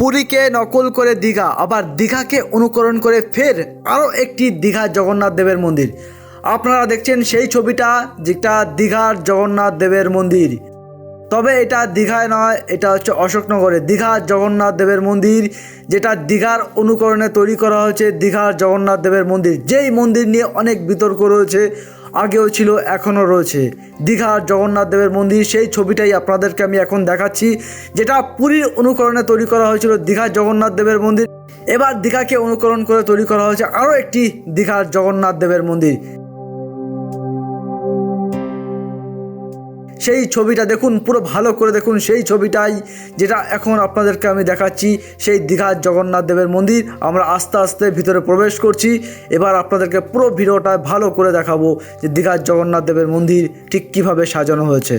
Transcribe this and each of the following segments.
পুরীকে নকল করে দীঘা, আবার দীঘাকে অনুকরণ করে ফের আরও একটি দীঘা জগন্নাথ দেবের মন্দির। আপনারা দেখছেন সেই ছবিটা, যেটা দীঘার জগন্নাথ দেবের মন্দির। তবে এটা দীঘায় নয়, এটা হচ্ছে অশোকনগরে। দীঘার জগন্নাথ দেবের মন্দির, যেটা দীঘার অনুকরণে তৈরি করা হয়েছে, দীঘার জগন্নাথ দেবের মন্দির। যেই মন্দির নিয়ে অনেক বিতর্ক রয়েছে আগেও ছিল, এখনও রয়েছে। দীঘার জগন্নাথ দেবের মন্দির, সেই ছবিটাই আপনাদেরকে আমি এখন দেখাচ্ছি, যেটা পুরীর অনুকরণে তৈরি করা হয়েছিল দীঘার জগন্নাথ দেবের মন্দির। এবার দীঘাকে অনুকরণ করে তৈরি করা হয়েছে আরও একটি দীঘার জগন্নাথ দেবের মন্দির। সেই ছবিটা দেখুন, পুরো ভালো করে দেখুন সেই ছবিটাই, যেটা এখন আপনাদেরকে আমি দেখাচ্ছি, সেই দীঘার জগন্নাথ দেবের মন্দির। আমরা আস্তে আস্তে ভিতরে প্রবেশ করছি। এবার আপনাদেরকে পুরো ভিডিওটা ভালো করে দেখাবো যে দীঘার জগন্নাথ দেবের মন্দির ঠিক কীভাবে সাজানো হয়েছে।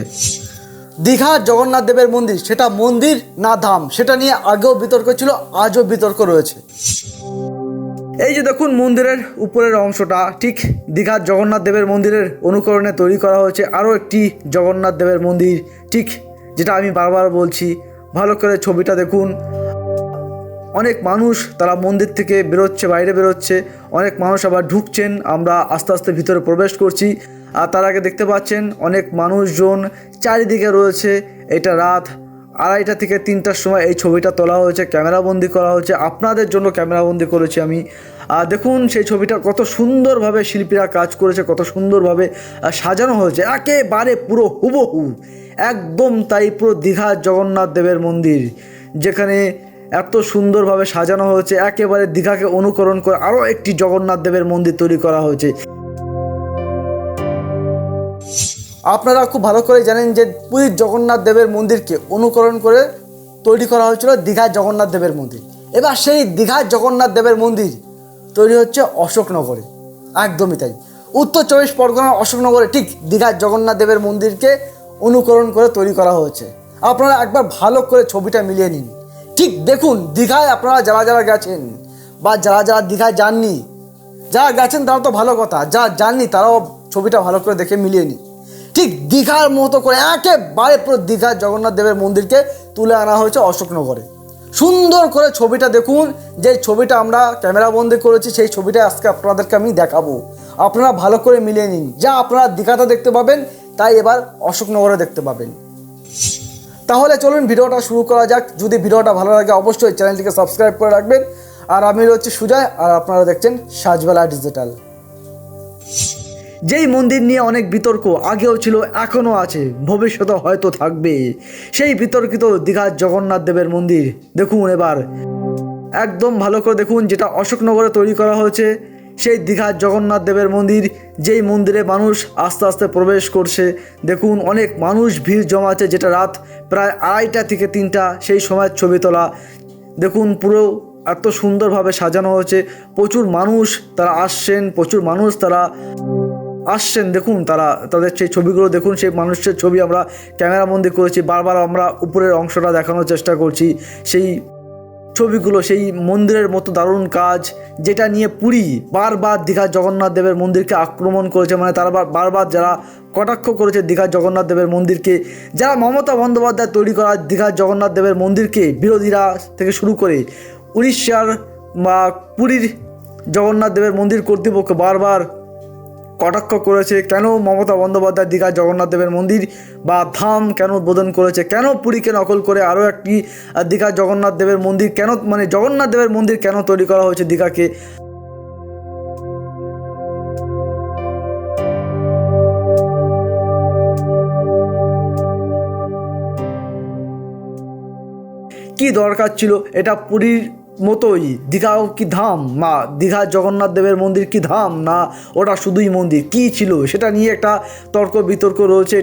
দীঘার জগন্নাথ দেবের মন্দির, সেটা মন্দির না ধাম, সেটা নিয়ে আগেও বিতর্ক ছিল, আজও বিতর্ক রয়েছে। এই যে দেখুন, মন্দিরের উপরের অংশটা, ঠিক দীঘার জগন্নাথ দেবের মন্দিরের অনুকরণে তৈরি করা হয়েছে আরও একটি জগন্নাথ দেবের মন্দির, ঠিক যেটা আমি বারবার বলছি। ভালো করে ছবিটা দেখুন। অনেক মানুষ তারা মন্দির থেকে বেরোচ্ছে, বাইরে বেরোচ্ছে। অনেক মানুষ আবার ঢুকছেন, আমরা আস্তে আস্তে ভিতরে প্রবেশ করছি। আর তার আগে দেখতে পাচ্ছেন, অনেক মানুষজন চারিদিকে রয়েছে। এটা রাত আড়াইটা থেকে তিনটার সময় এই ছবিটা তোলা হয়েছে ক্যামেরাবন্দি করা হয়েছে। আপনাদের জন্য ক্যামেরাবন্দি করেছি আমি। আর দেখুন, সেই ছবিটা কত সুন্দরভাবে শিল্পীরা কাজ করেছে, কত সুন্দরভাবে সাজানো হয়েছে। একেবারে পুরো হুবহু। একদম তাই পুরো দীঘার জগন্নাথ দেবের মন্দির, যেখানে এত সুন্দরভাবে সাজানো হয়েছে। একেবারে দীঘাকে অনুকরণ করে আরও একটি জগন্নাথ দেবের মন্দির তৈরি করা হয়েছে। আপনারা খুব ভালো করে জানেন যে পুরীর জগন্নাথ দেবের মন্দিরকে অনুকরণ করে তৈরি করা হয়েছিল দীঘার জগন্নাথ দেবের মন্দির। এবার সেই দীঘার জগন্নাথ দেবের মন্দির তৈরি হচ্ছে অশোকনগরে। একদমই তাই। উত্তর চব্বিশ পরগনার অশোকনগরে ঠিক দীঘার জগন্নাথ দেবের মন্দিরকে অনুকরণ করে তৈরি করা হয়েছে। আপনারা একবার ভালো করে ছবিটা মিলিয়ে নিন। ঠিক দেখুন, দীঘায় আপনারা যারা যারা গেছেন বা যারা যারা দীঘায় যাননি, যারা গেছেন তারা তো ভালো কথা যা জাননি তারাও ছবিটা ভালো করে দেখে মিলিয়ে নিন। ঠিক দীঘার মতো করে, একেবারে পুরো দীঘার জগন্নাথ দেবের মন্দিরকে তুলে আনা হয়েছে অশোকনগরে। সুন্দর করে ছবিটা দেখুন, যে ছবিটা আমরা ক্যামেরাবন্দি করেছি, সেই ছবিটা আজকে আপনাদেরকে আমি দেখাবো। আপনারা ভালো করে মিলিয়ে নিন। যা আপনারা দীঘাতে দেখতে পাবেন, তাই এবার অশোকনগরে দেখতে পাবেন। তাহলে চলুন ভিডিওটা শুরু করা যাক। যদি ভিডিওটা ভালো লাগে, অবশ্যই চ্যানেলটিকে সাবস্ক্রাইব করে রাখবেন। আর আমি রয়েছে সুজয়, আর আপনারা দেখছেন সাজবেলা ডিজিটাল। যেই মন্দির নিয়ে অনেক বিতর্ক আগেও ছিল, এখনও আছে ভবিষ্যতে হয়তো থাকবে। সেই বিতর্কিত দীঘার জগন্নাথ দেবের মন্দির, দেখুন এবার। একদম ভালো করে দেখুন যেটা অশোকনগরে তৈরি করা হয়েছে। সেই দীঘার জগন্নাথ দেবের মন্দির, যেই মন্দিরে মানুষ আস্তে আস্তে প্রবেশ করছে, দেখুন অনেক মানুষ ভিড় জমাচ্ছে যেটা রাত প্রায় আড়াইটা থেকে তিনটা, সেই সময়ের ছবি তোলা। দেখুন পুরো এত সুন্দরভাবে সাজানো হয়েছে, প্রচুর মানুষ তারা আসছেন, প্রচুর মানুষ তারা আসছেন, দেখুন তারা, তাদের সেই ছবিগুলো দেখুন, সেই মানুষের ছবি আমরা ক্যামেরাবন্দি করেছি, বারবার আমরা উপরের অংশটা দেখানোর চেষ্টা করছি। সেই ছবিগুলো, সেই মন্দিরের মতো দারুণ কাজ, যেটা নিয়ে পুরী বারবার দীঘা জগন্নাথ দেবের মন্দিরকে আক্রমণ করেছে মানে তারা বারবার যারা কটাক্ষ করেছে দীঘা জগন্নাথ দেবের মন্দিরকে, যারা মমতা বন্দ্যোপাধ্যায় তৈরি করা দীঘা জগন্নাথ দেবের মন্দিরকে বিরোধীরা থেকে শুরু করে উড়িষ্যার বা পুরীর জগন্নাথ দেবের মন্দির কর্তৃপক্ষ বারবার কটাক্ষ করেছে, কেন মমতা বন্দ্যোপাধ্যায় দীঘা জগন্নাথ দেবের মন্দির বা ধাম কেন উদ্বোধন করেছে, কেন পুরীকে নকল করে আরও একটি দীঘা জগন্নাথ দেবের মন্দির কেন মানে জগন্নাথ দেবের মন্দির কেন তৈরি করা হয়েছে দীঘাকে? কি দরকার ছিল? এটা পুরীর মতোই। দীঘাও কি ধাম? মা, দীঘা জগন্নাথ দেবের মন্দির কি ধাম? না, ওটা শুধুই মন্দির। কি ছিল? সেটা নিয়ে একটা তর্ক বিতর্ক রয়েছে।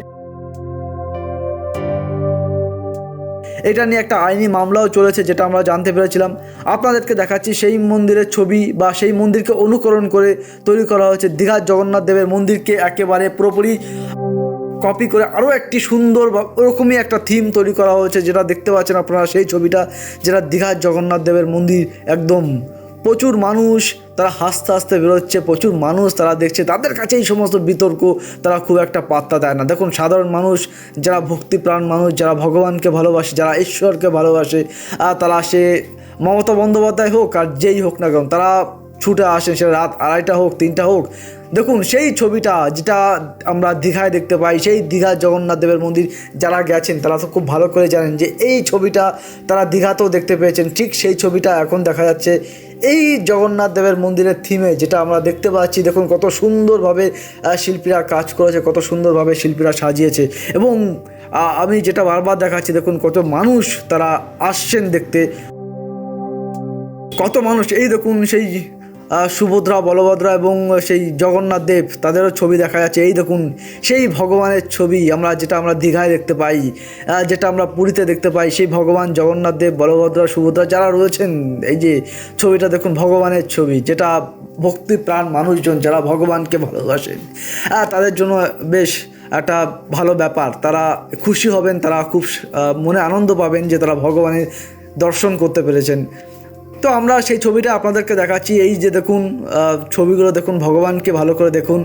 এটা নিয়ে একটা আইনি মামলাও চলেছে, যেটা আমরা জানতে পেরেছিলাম। আপনাদেরকে দেখাচ্ছি সেই মন্দিরের ছবি বা সেই মন্দিরকে অনুকরণ করে তৈরি করা হয়েছে। দীঘার জগন্নাথ দেবের মন্দিরকে একেবারে পুরোপুরি কপি করে আরও একটি সুন্দর বা ওরকমই একটা থিম তৈরি করা হয়েছে, যেটা দেখতে পাচ্ছেন আপনারা সেই ছবিটা, যেটা দীঘার জগন্নাথ দেবের মন্দির, একদম প্রচুর মানুষ তারা হাসতে হাসতে বেরোচ্ছে, প্রচুর মানুষ তারা দেখছে, তাদের কাছে এই সমস্ত বিতর্ক, তারা খুব একটা পাত্তা দেয় না। দেখুন, সাধারণ মানুষ, যারা ভক্তিপ্রাণ মানুষ, যারা ভগবানকে ভালোবাসে, যারা ঈশ্বরকে ভালোবাসে তারা সে মমতা বন্দ্যোপাধ্যায় হোক আর যেই হোক না কেন, তারা ছুটে আসেন, সেটা রাত আড়াইটা হোক, তিনটা হোক। দেখুন, সেই ছবিটা যেটা আমরা দীঘায় দেখতে পাই, সেই দীঘা জগন্নাথ দেবের মন্দির যারা গেছেন, তারা তো খুব ভালো করে জানেন যে এই ছবিটা তারা দীঘাতেও দেখতে পেয়েছেন। ঠিক সেই ছবিটা এখন দেখা যাচ্ছে এই জগন্নাথ দেবের মন্দিরের থিমে যেটা আমরা দেখতে পাচ্ছি। দেখুন, কত সুন্দরভাবে শিল্পীরা কাজ করেছে, কত সুন্দরভাবে শিল্পীরা সাজিয়েছে। এবং আমি যেটা বারবার দেখাচ্ছি, দেখুন, কত মানুষ তারা আসছেন দেখতে। কত মানুষ, এই দেখুন, সেই সুভদ্রা, বলভদ্রা এবং সেই জগন্নাথ দেব, তাদেরও ছবি দেখা যাচ্ছে। এই দেখুন, সেই ভগবানের ছবি আমরা, যেটা আমরা দীঘায় দেখতে পাই যেটা আমরা পুরীতে দেখতে পাই, সেই ভগবান জগন্নাথ দেব, বলভদ্রা, সুভদ্রা যারা রয়েছেন, এই যে ছবিটা দেখুন, ভগবানের ছবি, যেটা ভক্তি প্রাণ মানুষজন, যারা ভগবানকে ভালোবাসেন তাদের জন্য বেশ একটা ভালো ব্যাপার। তারা খুশি হবেন, তারা খুব মনে আনন্দ পাবেন যে তারা ভগবানের দর্শন করতে পেরেছেন। তো আমরা সেই ছবিটা আপনাদেরকে দেখাচ্ছি। এই যে দেখুন ছবিগুলো দেখুন, ভগবানকে ভালো করে দেখুন।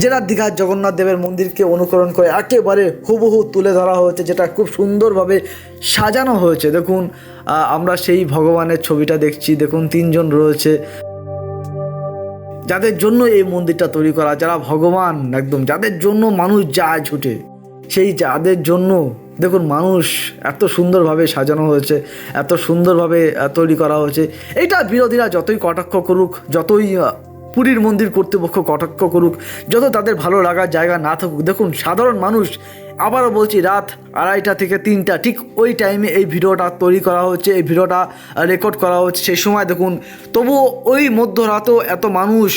যেটা দীঘার জগন্নাথ দেবের মন্দিরকে অনুকরণ করে একেবারে হুবহু তুলে ধরা হয়েছে, যেটা খুব সুন্দরভাবে সাজানো হয়েছে। দেখুন আমরা সেই ভগবানের ছবিটা দেখছি। দেখুন, তিনজন রয়েছে। যাদের জন্য এই মন্দিরটা তৈরি করা, যারা ভগবান, একদম, যাদের জন্য মানুষ যায় ছুটে সেই যাদের জন্য, দেখুন মানুষ এত সুন্দরভাবে সাজানো হয়েছে, এত সুন্দরভাবে তৈরি করা হয়েছে। এটা বিরোধীরা যতই কটাক্ষ করুক, যতই পুরীর মন্দির কর্তৃপক্ষ কটাক্ষ করুক, যত তাদের ভালো লাগার জায়গা না থাকুক, দেখুন সাধারণ মানুষ, আবারও বলছি রাত আড়াইটা থেকে তিনটা, ঠিক ওই টাইমে এই ভিডিওটা তৈরি করা হচ্ছে, এই ভিডিওটা রেকর্ড করা হচ্ছে। সেই সময় দেখুন, তবুও ওই মধ্যরাতেও এত মানুষ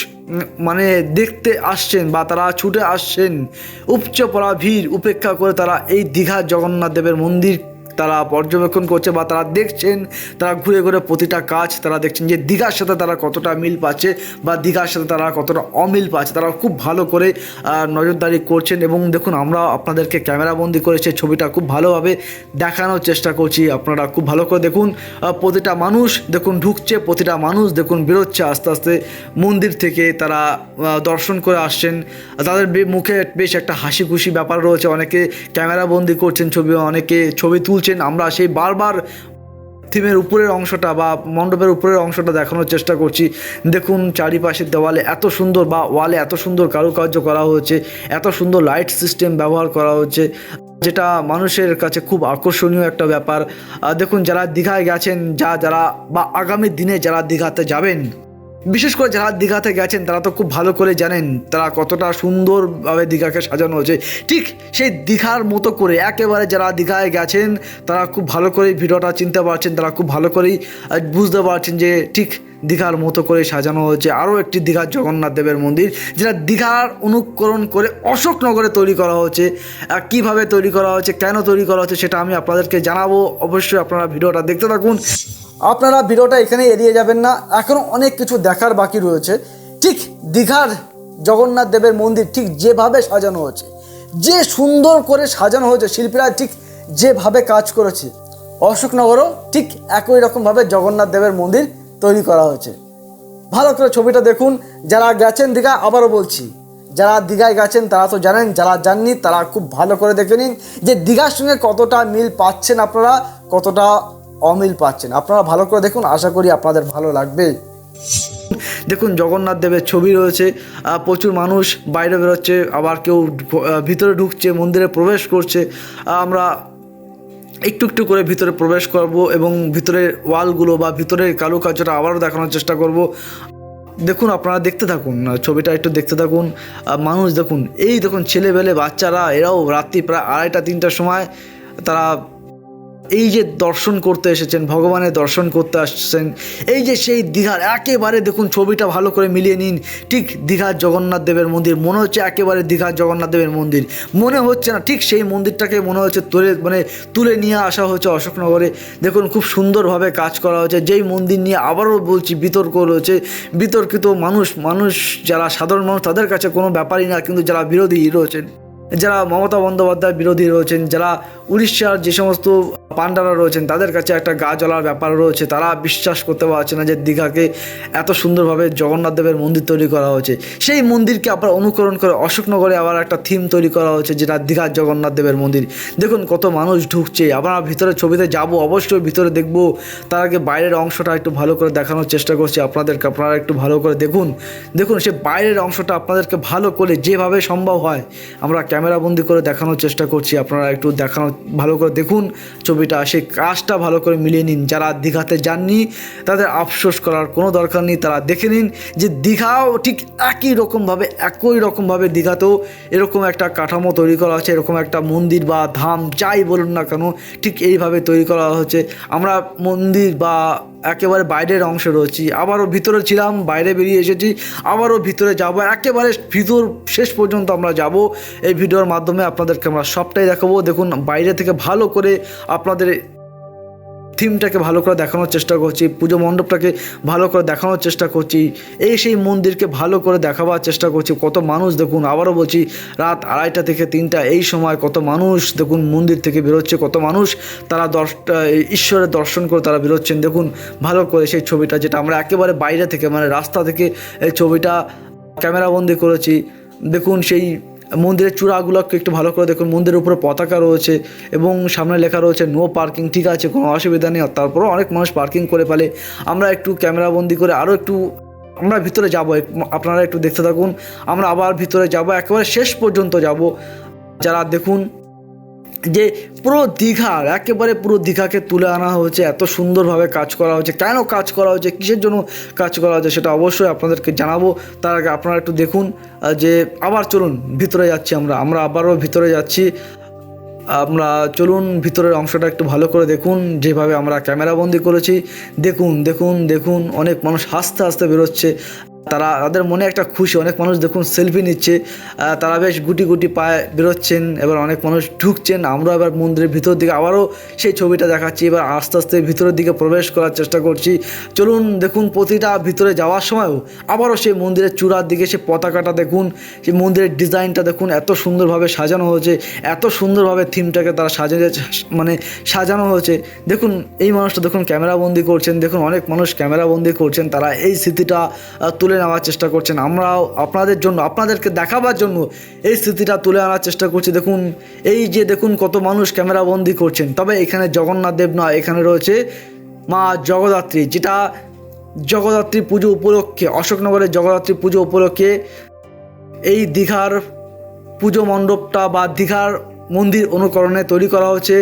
মানে দেখতে আসছেন বা তারা ছুটে আসছেন। উপচে পড়া ভিড় উপেক্ষা করে তারা এই দীঘা জগন্নাথ দেবের মন্দির তারা পর্যবেক্ষণ করছে বা তারা দেখছেন, তারা ঘুরে ঘুরে প্রতিটা কাজ তারা দেখছেন যে দীঘার সাথে তারা কতটা মিল পাচ্ছে বা দীঘার সাথে তারা কতটা অমিল পাচ্ছে। তারা খুব ভালো করে নজরদারি করছেন এবং দেখুন আমরা আপনাদেরকে ক্যামেরাবন্দি করে সেই ছবিটা খুব ভালোভাবে দেখানোর চেষ্টা করছি। আপনারা খুব ভালো করে দেখুন প্রতিটা মানুষ দেখুন ঢুকছে, প্রতিটা মানুষ দেখুন বেরোচ্ছে আস্তে আস্তে মন্দির থেকে তারা দর্শন করে আসছেন। তাদের মুখে বেশ একটা হাসি খুশি ব্যাপার রয়েছে। অনেকে ক্যামেরাবন্দি করছেন ছবি, অনেকে ছবি তুলছেন, আমরা সেই বারবার থিমের উপরের অংশটা বা মণ্ডপের উপরের অংশটা দেখানোর চেষ্টা করছি। দেখুন, চারিপাশের দেওয়ালে এত সুন্দর বা ওয়ালে এত সুন্দর কারুকার্য করা হয়েছে, এত সুন্দর লাইট সিস্টেম ব্যবহার করা হচ্ছে, যেটা মানুষের কাছে খুব আকর্ষণীয় একটা ব্যাপার। দেখুন, যারা দীঘায় গেছেন, যা, যারা বা আগামী দিনে যারা দীঘাতে যাবেন বিশেষ করে যারা দীঘাতে গেছেন, তারা তো খুব ভালো করে জানেন তারা কতটা সুন্দরভাবে দীঘাকে সাজানো হয়েছে। ঠিক সেই দীঘার মতো করে একেবারে যারা দীঘায় গেছেন, তারা খুব ভালো করেই ভিডিওটা চিনতে পারছেন, তারা খুব ভালো করেই বুঝতে পারছেন যে ঠিক দীঘার মতো করে সাজানো হয়েছে। আরও একটি দীঘার জগন্নাথ দেবের মন্দির, যেটা দীঘার অনুকরণ করে অশোকনগরে তৈরি করা হয়েছে। কীভাবে তৈরি করা হয়েছে, কেন তৈরি করা হচ্ছে সেটা আমি আপনাদেরকে জানাব। অবশ্যই আপনারা ভিডিওটা দেখতে থাকুন। আপনারা ভিডিওটা এখানে এড়িয়ে যাবেন না। এখনও অনেক কিছু দেখার বাকি রয়েছে। ঠিক দীঘার জগন্নাথ দেবের মন্দির ঠিক যেভাবে সাজানো হয়েছে, যে সুন্দর করে সাজানো হয়েছে, শিল্পীরা ঠিক যেভাবে কাজ করেছে, অশোকনগরও ঠিক একই রকমভাবে জগন্নাথ দেবের মন্দির তৈরি করা হয়েছে। ভালো করে ছবিটা দেখুন। যারা গেছেন দীঘা, আবারও বলছি, যারা দীঘায় গেছেন তারা তো জানেন, যারা জাননি তারা খুব ভালো করে দেখে নিন যে দীঘার সঙ্গে কতটা মিল পাচ্ছেন আপনারা, কতটা অমিল পাচ্ছেন। আপনারা ভালো করে দেখুন, আশা করি আপনাদের ভালো লাগবে। দেখুন, জগন্নাথ দেবের ছবি রয়েছে প্রচুর মানুষ বাইরে বেরোচ্ছে, আবার কেউ ভিতরে ঢুকছে, মন্দিরে প্রবেশ করছে। আমরা একটু একটু করে ভিতরে প্রবেশ করব এবং ভিতরের ওয়ালগুলো বা ভিতরের কারুকার্যটা আবারও দেখানোর চেষ্টা করব। দেখুন, আপনারা দেখতে থাকুন ছবিটা একটু দেখতে থাকুন। মানুষ দেখুন, এই দেখুন, ছেলেবেলে বাচ্চারা, এরাও রাত্রি প্রায় আড়াইটা, তিনটার সময় তারা এই যে দর্শন করতে এসেছেন ভগবানের দর্শন করতে আসছেন, এই যে সেই দীঘার একেবারে দেখুন ছবিটা ভালো করে মিলিয়ে নিন, ঠিক দীঘার জগন্নাথ দেবের মন্দির, মনে হচ্ছে একেবারে দীঘার জগন্নাথ দেবের মন্দির, মনে হচ্ছে না, ঠিক সেই মন্দিরটাকে মনে হচ্ছে তুলে মানে তুলে নিয়ে আসা হয়েছে অশোকনগরে, দেখুন খুব সুন্দরভাবে কাজ করা হয়েছে, যেই মন্দির নিয়ে আবারও বলছি বিতর্ক রয়েছে, বিতর্কিত মানুষ মানুষ যারা সাধারণ মানুষ তাদের কাছে কোনো ব্যাপারই না, কিন্তু যারা বিরোধী রয়েছেন। যারা মমতা বন্দ্যোপাধ্যায় বিরোধী রয়েছেন, যারা উড়িষ্যার যে সমস্ত পান্ডারা রয়েছেন, তাদের কাছে একটা গা জ্বলার ব্যাপার রয়েছে। তারা বিশ্বাস করতে পারছে না যে দীঘাকে এত সুন্দরভাবে জগন্নাথ দেবের মন্দির তৈরি করা হয়েছে। সেই মন্দিরকে আবার অনুকরণ করে অশোকনগরে আবার একটা থিম তৈরি করা হয়েছে, যেটা দীঘার জগন্নাথ দেবের মন্দির। দেখুন কত মানুষ ঢুকছে আমরা ভিতরে ছবিতে যাব, অবশ্যই ভিতরে দেখব। তার আগে বাইরের অংশটা একটু ভালো করে দেখানোর চেষ্টা করছি আপনাদেরকে, আপনারা একটু ভালো করে দেখুন। দেখুন, সে বাইরের অংশটা আপনাদেরকে ভালো করে যেভাবে সম্ভব হয়, আমরা ক্যামেরাবন্দি করে দেখানোর চেষ্টা করছি। আপনারা একটু দেখানো, ভালো করে দেখুন। ছবিটা সেই কাজটা ভালো করে মিলিয়ে নিন। যারা দীঘাতে যাননি, তাদের আফসোস করার কোনো দরকার নেই। তারা দেখে নিন যে দীঘাও ঠিক একই রকমভাবে একই রকমভাবে দীঘাতেও এরকম একটা কাঠামো তৈরি করা হচ্ছে। এরকম একটা মন্দির বা ধাম, যাই বলুন না কেন, ঠিক এইভাবে তৈরি করা হচ্ছে। আমরা মন্দির বা একেবারে বাইরের অংশে রয়েছি। আবারও ভিতরে ছিলাম, বাইরে বেরিয়ে এসেছি, আবারও ভিতরে যাব। একেবারে ভিতর শেষ পর্যন্ত আমরা যাব। এই ভিডিওর মাধ্যমে আপনাদেরকে আমরা সবটাই দেখাবো। দেখুন, বাইরে থেকে ভালো করে আপনাদের থিমটাকে ভালো করে দেখানোর চেষ্টা করছি, পুজো মণ্ডপটাকে ভালো করে দেখানোর চেষ্টা করছি, এই সেই মন্দিরকে ভালো করে দেখাবার চেষ্টা করছি, কত মানুষ দেখুন, আবারও বলছি, রাত আড়াইটা থেকে তিনটা, এই সময় কত মানুষ দেখুন মন্দির থেকে বেরোচ্ছে, কত মানুষ তারা দর্শটা ঈশ্বরের দর্শন করে তারা বেরোচ্ছেন, দেখুন, ভালো করে সেই ছবিটা, যেটা আমরা একেবারে বাইরে থেকে মানে রাস্তা থেকে এই ছবিটা ক্যামেরাবন্দি করেছি, দেখুন সেই মন্দিরের চূড়াগুলোকে একটু ভালো করে দেখুন। মন্দিরের উপরে পতাকা রয়েছে এবং সামনে লেখা রয়েছে, নো পার্কিং ঠিক আছে, কোনো অসুবিধা নেই। তারপরেও অনেক মানুষ পার্কিং করে ফেলে। আমরা একটু ক্যামেরাবন্দি করে আরও একটু, আমরা ভিতরে যাব। আপনারা একটু দেখতে থাকুন। আমরা আবার ভিতরে যাব, একেবারে শেষ পর্যন্ত যাব। যারা দেখুন যে পুরো দীঘার একেবারে পুরো দীঘাকে তুলে আনা হয়েছে, এত সুন্দরভাবে কাজ করা হয়েছে। কেন কাজ করা হয়েছে? কিসের জন্য কাজ করা হয়েছে সেটা অবশ্যই আপনাদেরকে জানাব। তার আগে আপনারা একটু দেখুন যে আবার চলুন, ভিতরে যাচ্ছি আমরা। আমরা আবারও ভিতরে যাচ্ছি। আমরা চলুন, ভিতরের অংশটা একটু ভালো করে দেখুন, যেভাবে আমরা ক্যামেরাবন্দি করেছি। দেখুন দেখুন দেখুন, অনেক মানুষ হাসতে হাসতে বেরোচ্ছে। তারা তাদের মনে একটা খুশি অনেক মানুষ দেখুন সেলফি নিচ্ছে তারা বেশ গুটি গুটি পায়ে বেরোচ্ছেন এবার অনেক মানুষ ঢুকছেন আমরা এবার মন্দিরের ভিতর দিকে আবারও সেই ছবিটা দেখাচ্ছি এবার আস্তে আস্তে ভিতরের দিকে প্রবেশ করার চেষ্টা করছি। চলুন দেখুন প্রতিটা ভিতরে যাওয়ার সময়ও আবারও সেই মন্দিরের চূড়ার দিকে সে পতাকাটা দেখুন সেই মন্দিরের ডিজাইনটা দেখুন এত সুন্দরভাবে সাজানো হয়েছে এত সুন্দরভাবে থিমটাকে তারা সাজিয়ে মানে সাজানো হয়েছে। দেখুন এই মানুষটা দেখুন ক্যামেরাবন্দি করছেন দেখুন অনেক মানুষ ক্যামেরাবন্দি করছেন তারা এই স্মৃতিটা আহ, তুলে নেওয়ার চেষ্টা করছেন। আমরাও আপনাদের জন্য, আপনাদেরকে দেখাবার জন্য এই স্মৃতিটা তুলে আনার চেষ্টা করছি। দেখুন, এই যে দেখুন কত মানুষ ক্যামেরাবন্দি করছেন। তবে এখানে জগন্নাথ দেব নয়, এখানে রয়েছে মা জগদ্ধাত্রী, যেটা জগদ্ধাত্রী পুজো উপলক্ষে, অশোকনগরের জগদ্ধাত্রী পুজো উপলক্ষে এই দীঘার পুজো মণ্ডপটা বা দীঘার মন্দির অনুকরণে তৈরি করা হচ্ছে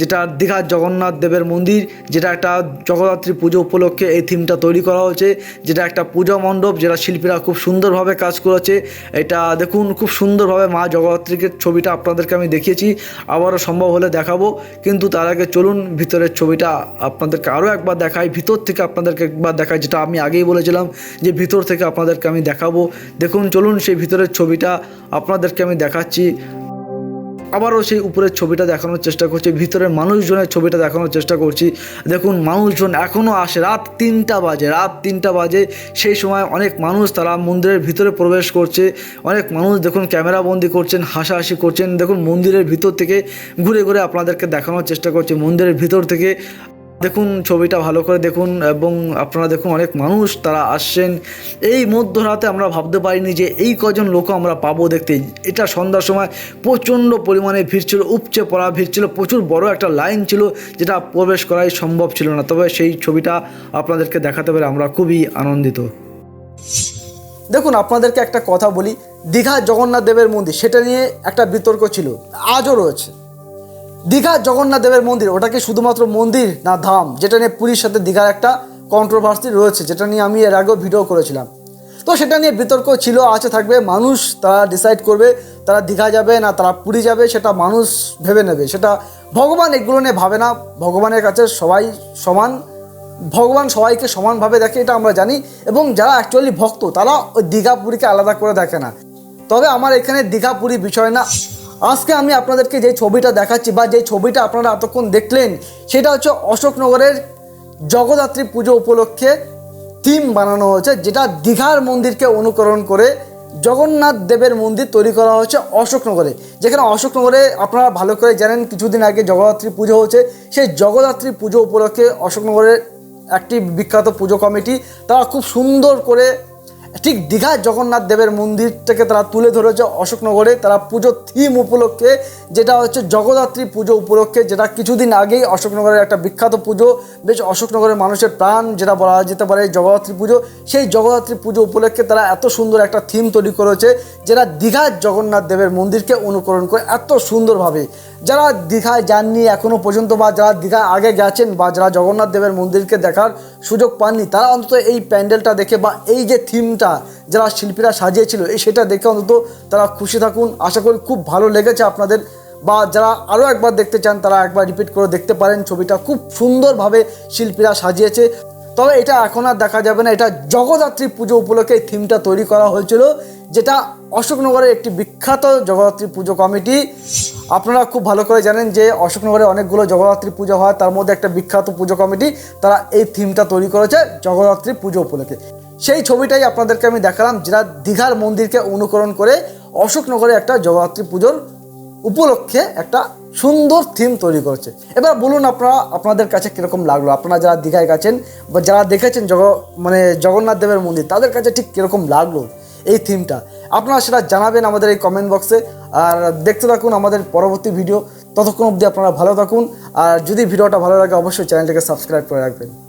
যেটা দীঘার জগন্নাথ দেবের মন্দির, যেটা একটা জগদ্ধাত্রী পুজো উপলক্ষে এই থিমটা তৈরি করা হয়েছে, যেটা একটা পূজা মণ্ডপ, যেটা শিল্পীরা খুব সুন্দরভাবে কাজ করেছে। এটা দেখুন, খুব সুন্দরভাবে মা জগদ্ধাত্রীকে ছবিটা আপনাদেরকে আমি দেখিয়েছি, আবারও সম্ভব হলে দেখাবো। কিন্তু তার আগে চলুন, ভিতরের ছবিটা আপনাদেরকে আরও একবার দেখাই, ভিতর থেকে আপনাদেরকে একবার দেখাই, যেটা আমি আগেই বলেছিলাম যে ভিতর থেকে আপনাদেরকে আমি দেখাবো। দেখুন, চলুন সেই ভিতরের ছবিটা আপনাদেরকে আমি দেখাচ্ছি। আবারও সেই উপরের ছবিটা দেখানোর চেষ্টা করছি, ভিতরের মানুষজনের ছবিটা দেখানোর চেষ্টা করছি। দেখুন, মানুষজন এখনও আসে, রাত তিনটা বাজে, রাত তিনটা বাজে। সেই সময় অনেক মানুষ তারা মন্দিরের ভিতরে প্রবেশ করছে। অনেক মানুষ দেখুন ক্যামেরাবন্দি করছেন, হাসাহাসি করছেন। দেখুন, মন্দিরের ভিতর থেকে ঘুরে ঘুরে আপনাদেরকে দেখানোর চেষ্টা করছি। মন্দিরের ভিতর থেকে দেখুন, ছবিটা ভালো করে দেখুন এবং আপনারা দেখুন অনেক মানুষ তারা আসছেন। এই মধ্যরাতে আমরা ভাবতে পারিনি যে এই কজন লোক আমরা পাবো দেখতে। এটা সন্ধ্যার সময় প্রচণ্ড পরিমাণে ভিড় ছিল, উপচে পড়া ভিড় ছিল, প্রচুর বড় একটা লাইন ছিল যেটা প্রবেশ করাই সম্ভব ছিল না। তবে সেই ছবিটা আপনাদেরকে দেখাতে পেরে আমরা খুবই আনন্দিত। দেখুন, আপনাদেরকে একটা কথা বলি, দীঘা জগন্নাথ দেবের মন্দির, সেটা নিয়ে একটা বিতর্ক ছিল। আজও রয়েছে। দীঘা জগন্নাথ দেবের মন্দির, ওটা কি শুধুমাত্র মন্দির না ধাম? যেটা নিয়ে পুরীর সাথে দীঘার একটা কন্ট্রোভার্সি রয়েছে, যেটা নিয়ে আমি এর আগেও ভিডিও করেছিলাম। তো সেটা নিয়ে বিতর্ক ছিল, আছে থাকবে, মানুষ তারা ডিসাইড করবে, তারা দীঘা যাবে না তারা পুরী যাবে, সেটা মানুষ ভেবে নেবে। সেটা ভগবান এগুলো নিয়ে ভাবে না, ভগবানের কাছে সবাই সমান, ভগবান সবাইকে সমানভাবে দেখে, এটা আমরা জানি। এবং যারা অ্যাকচুয়ালি ভক্ত, তারা ওই দীঘা পুরীকে আলাদা করে দেখে না। তবে আমার এখানে দীঘা পুরী বিষয় না আজকে আমি আপনাদেরকে যে ছবিটা দেখাচ্ছি বা যে ছবিটা আপনারা এতক্ষণ দেখলেন, সেটা হচ্ছে অশোকনগরের জগদ্ধাত্রী পুজো উপলক্ষে থিম বানানো হয়েছে, যেটা দীঘার মন্দিরকে অনুকরণ করে জগন্নাথ দেবের মন্দির তৈরি করা হয়েছে অশোকনগরে। যেখানে অশোকনগরে আপনারা ভালো করে জানেন, কিছুদিন আগে জগদ্ধাত্রী পুজো হচ্ছে সেই জগদ্ধাত্রী পুজো উপলক্ষে অশোকনগরের একটি বিখ্যাত পুজো কমিটি, তারা খুব সুন্দর করে ঠিক দীঘার জগন্নাথ দেবের মন্দিরটাকে তারা তুলে ধরেছে অশোকনগরে তারা পুজো থিম উপলক্ষে, যেটা হচ্ছে জগদ্ধাত্রী পুজো উপলক্ষে, যেটা কিছুদিন আগেই অশোকনগরের একটা বিখ্যাত পুজো। বেশ অশোকনগরের মানুষের প্রাণ, যেটা বলা যেতে পারে জগদ্ধাত্রী পুজো। সেই জগদ্ধাত্রী পুজো উপলক্ষে তারা এত সুন্দর একটা থিম তৈরি করেছে। যেটা দীঘার জগন্নাথ দেবের মন্দিরকে অনুকরণ করে এত সুন্দরভাবে, যারা দীঘায় যাননি এখনও পর্যন্ত বা যারা দীঘায় আগে গেছেন বা যারা জগন্নাথ দেবের মন্দিরকে দেখার সুযোগ পাননি, তারা অন্তত এই প্যান্ডেলটা দেখে বা এই যে থিমটা যারা শিল্পীরা সাজিয়েছিল, এই সেটা দেখে অন্তত তারা খুশি থাকুন। আশা করি খুব ভালো লেগেছে আপনাদের। বা যারা আরও একবার দেখতে চান, তারা একবার রিপিট করে দেখতে পারেন ছবিটা। খুব সুন্দরভাবে শিল্পীরা সাজিয়েছে। তবে এটা এখন আর দেখা যাবে না। এটা জগদ্ধাত্রী পুজো উপলক্ষে থিমটা তৈরি করা হয়েছিল, যেটা অশোকনগরের একটি বিখ্যাত জগদ্ধাত্রী পুজো কমিটি। আপনারা খুব ভালো করে জানেন যে অশোকনগরে অনেকগুলো জগদ্ধাত্রী পুজো হয়। তার মধ্যে একটা বিখ্যাত পুজো কমিটি, তারা এই থিমটা তৈরি করেছে জগদ্ধাত্রী পুজো উপলক্ষে। সেই ছবিটাই আপনাদেরকে আমি দেখালাম, যেটা দীঘার মন্দিরকে অনুকরণ করে অশোকনগরে একটা জগদ্ধাত্রী পুজোর উপলক্ষে একটা সুন্দর থিম তৈরি করেছে। এবার বলুন আপনারা, আপনাদের কাছে কীরকম লাগল? আপনারা যারা দীঘায় গেছেন বা যারা দেখেছেন জগ মানে জগন্নাথ দেবের মন্দির, তাদের কাছে ঠিক কীরকম লাগল এই থিমটা? আপনারা সেটা জানাবেন আমাদের এই কমেন্ট বক্সে আর দেখতে থাকুন আমাদের পরবর্তী ভিডিও ততক্ষণ অবধি আপনারা ভালো থাকুন। আর যদি ভিডিওটা ভালো লাগে, অবশ্যই চ্যানেলটাকে সাবস্ক্রাইব করে রাখবেন।